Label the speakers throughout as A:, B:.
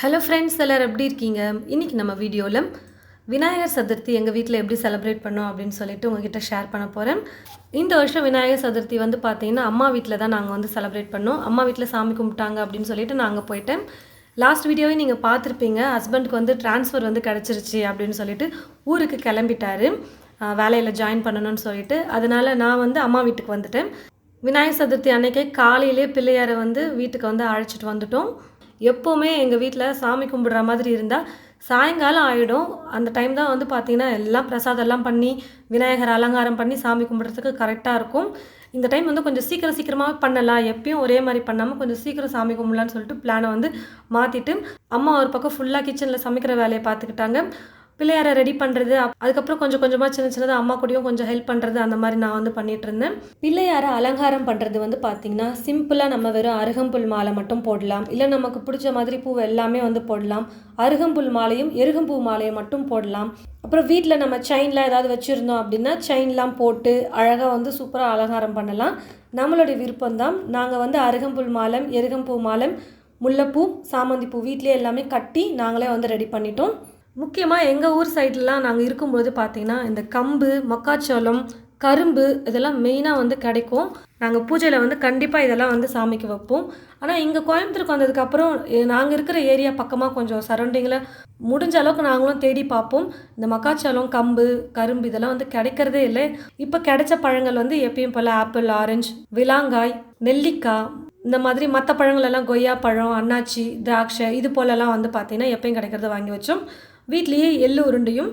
A: Hello friends எல்லோரும் எப்படி இருக்கீங்க? இன்றைக்கி நம்ம வீடியோவில் விநாயகர் சதுர்த்தி எங்கள் வீட்டில் எப்படி செலிப்ரேட் பண்ணோம் அப்படின்னு சொல்லிட்டு உங்ககிட்ட ஷேர் பண்ண போகிறேன் இந்த வருஷம் விநாயகர் சதுர்த்தி வந்து பார்த்தீங்கன்னா அம்மா வீட்டில் தான் நாங்கள் வந்து செலிப்ரேட் பண்ணோம். அம்மா வீட்டில் சாமி கும்பிட்டாங்க அப்படின்னு சொல்லிட்டு நாங்கள் போயிட்டேன். லாஸ்ட் வீடியோவே நீங்கள் பார்த்துருப்பீங்க. ஹஸ்பண்டுக்கு வந்து ட்ரான்ஸ்ஃபர் வந்து கிடச்சிருச்சு அப்படின்னு சொல்லிட்டு ஊருக்கு கிளம்பிட்டார். வேலையில் ஜாயின் பண்ணணும்னு சொல்லிட்டு. அதனால் நான் வந்து அம்மா வீட்டுக்கு வந்துட்டேன். விநாயகர் சதுர்த்தி அன்னைக்கே காலையிலே பிள்ளையாரை வந்து வீட்டுக்கு வந்து அழைச்சிட்டு வந்துட்டோம். எப்போவுமே எங்கள் வீட்டில் சாமி கும்பிடுற மாதிரி இருந்தால் சாயங்காலம் ஆகிடும் அந்த டைம் தான் வந்து பார்த்திங்கன்னா எல்லாம் பிரசாதம்லாம் பண்ணி விநாயகர் அலங்காரம் பண்ணி சாமி கும்பிட்றதுக்கு கரெக்டாக இருக்கும். இந்த டைம் வந்து கொஞ்சம் சீக்கிரம் சீக்கிரமாக பண்ணலாம். எப்பயும் ஒரே மாதிரி பண்ணாமல் கொஞ்சம் சீக்கிரம் சாமி கும்பிடலான்னு சொல்லிட்டு பிளானை வந்து மாற்றிட்டு அம்மா ஒரு பக்கம் ஃபுல்லாக கிச்சனில் சமைக்கிற வேலையை பார்த்துக்கிட்டாங்க. பிள்ளையாரை ரெடி பண்ணுறது அதுக்கப்புறம் கொஞ்சம் கொஞ்சமாக சின்ன சின்னதாக அம்மா கூடயும் கொஞ்சம் ஹெல்ப் பண்ணுறது அந்த மாதிரி நான் வந்து பண்ணிட்டு இருந்தேன். பிள்ளையாரை அலங்காரம் பண்ணுறது வந்து பார்த்திங்கன்னா சிம்பிளாக நம்ம வெறும் அருகம்புல் மாலை மட்டும் போடலாம். இல்லை நமக்கு பிடிச்ச மாதிரி பூ எல்லாமே வந்து போடலாம். அருகம்புல் மாலையும் எருகம்பூ மாலையும் மட்டும் போடலாம். அப்புறம் வீட்டில் நம்ம செயின்லாம் ஏதாவது வச்சுருந்தோம் அப்படின்னா செயின்லாம் போட்டு அழகாக வந்து சூப்பராக அலங்காரம் பண்ணலாம். நம்மளுடைய விருப்பம்தான் நாங்கள் வந்து அருகம்புல் மாலம் எருகம்பூ மாலம் முல்லைப்பூ சாமந்தி பூ வீட்லேயே எல்லாமே கட்டி நாங்களே வந்து ரெடி பண்ணிட்டோம். முக்கியமாக எங்கள் ஊர் சைட்லலாம் நாங்கள் இருக்கும்போது பார்த்திங்கன்னா இந்த கம்பு மக்காச்சோளம் கரும்பு இதெல்லாம் மெயினாக வந்து கிடைக்கும். நாங்கள் பூஜையில் வந்து கண்டிப்பாக இதெல்லாம் வந்து சாமிக்கு வைப்போம். ஆனால் இங்கே கோயம்புத்தூருக்கு வந்ததுக்கப்புறம் நாங்கள் இருக்கிற ஏரியா பக்கமாக கொஞ்சம் சரௌண்டிங்கில் முடிஞ்ச அளவுக்கு நாங்களும் தேடி பார்ப்போம். இந்த மக்காச்சோளம் கம்பு கரும்பு இதெல்லாம் வந்து கிடைக்கிறதே இல்லை. இப்போ கிடைச்ச பழங்கள் வந்து எப்பயும் போல் ஆப்பிள் ஆரஞ்சு விலாங்காய் நெல்லிக்காய் இந்த மாதிரி மற்ற பழங்களெல்லாம் கொய்யா பழம் அன்னாச்சி திராட்சை இது போலலாம் வந்து பார்த்திங்கன்னா எப்பயும் கிடைக்கிறத வாங்கி வச்சோம். வீட்லேயே எள்ளு உருண்டையும்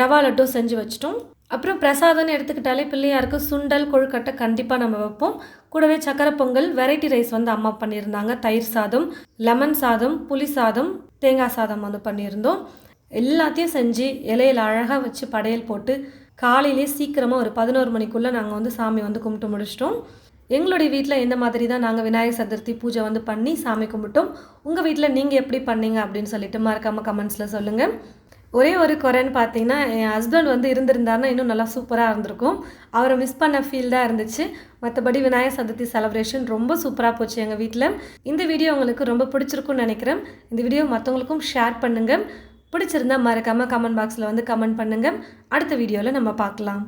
A: ரவா லட்டும் செஞ்சு வச்சிட்டோம். அப்புறம் பிரசாதம்னு எடுத்துக்கிட்டாலே பிள்ளையாருக்கு சுண்டல் கொழுக்கட்டை கண்டிப்பாக நம்ம வைப்போம். கூடவே சக்கரை பொங்கல் வெரைட்டி ரைஸ் வந்து அம்மா பண்ணியிருந்தாங்க. தயிர் சாதம் லெமன் சாதம் புளி சாதம் தேங்காய் சாதம் வந்து பண்ணியிருந்தோம். எல்லாத்தையும் செஞ்சு இலையில அழகாக வச்சு படையல் போட்டு காலையிலே சீக்கிரமாக ஒரு பதினோரு மணிக்குள்ளே நாங்கள் வந்து சாமி வந்து கும்பிட்டு முடிச்சிட்டோம். எங்களுடைய வீட்டில் எந்த மாதிரி தான் நாங்கள் விநாயகர் சதுர்த்தி பூஜை வந்து பண்ணி சாமி கும்பிட்டோம். உங்கள் வீட்டில் நீங்கள் எப்படி பண்ணீங்க அப்படின்னு சொல்லிட்டு மறக்காமல் கமெண்ட்ஸில் சொல்லுங்கள் ஒரே ஒரு குறைன்னு பார்த்தீங்கன்னா என் ஹஸ்பண்ட் வந்து இருந்திருந்தாருன்னா இன்னும் நல்லா சூப்பராக இருந்திருக்கும். அவரை மிஸ் பண்ண ஃபீல் தான் இருந்துச்சு. மற்றபடி விநாயகர் சதுர்த்தி செலப்ரேஷன் ரொம்ப சூப்பராக போச்சு எங்கள் வீட்டில் இந்த வீடியோ உங்களுக்கு ரொம்ப பிடிச்சிருக்கும்னு நினைக்கிறேன். இந்த வீடியோ மற்றவங்களுக்கும் ஷேர் பண்ணுங்கள் பிடிச்சிருந்தா மறக்காமல் கமெண்ட் பாக்ஸில் வந்து கமெண்ட் பண்ணுங்கள் அடுத்த வீடியோவில் நம்ம பார்க்கலாம்.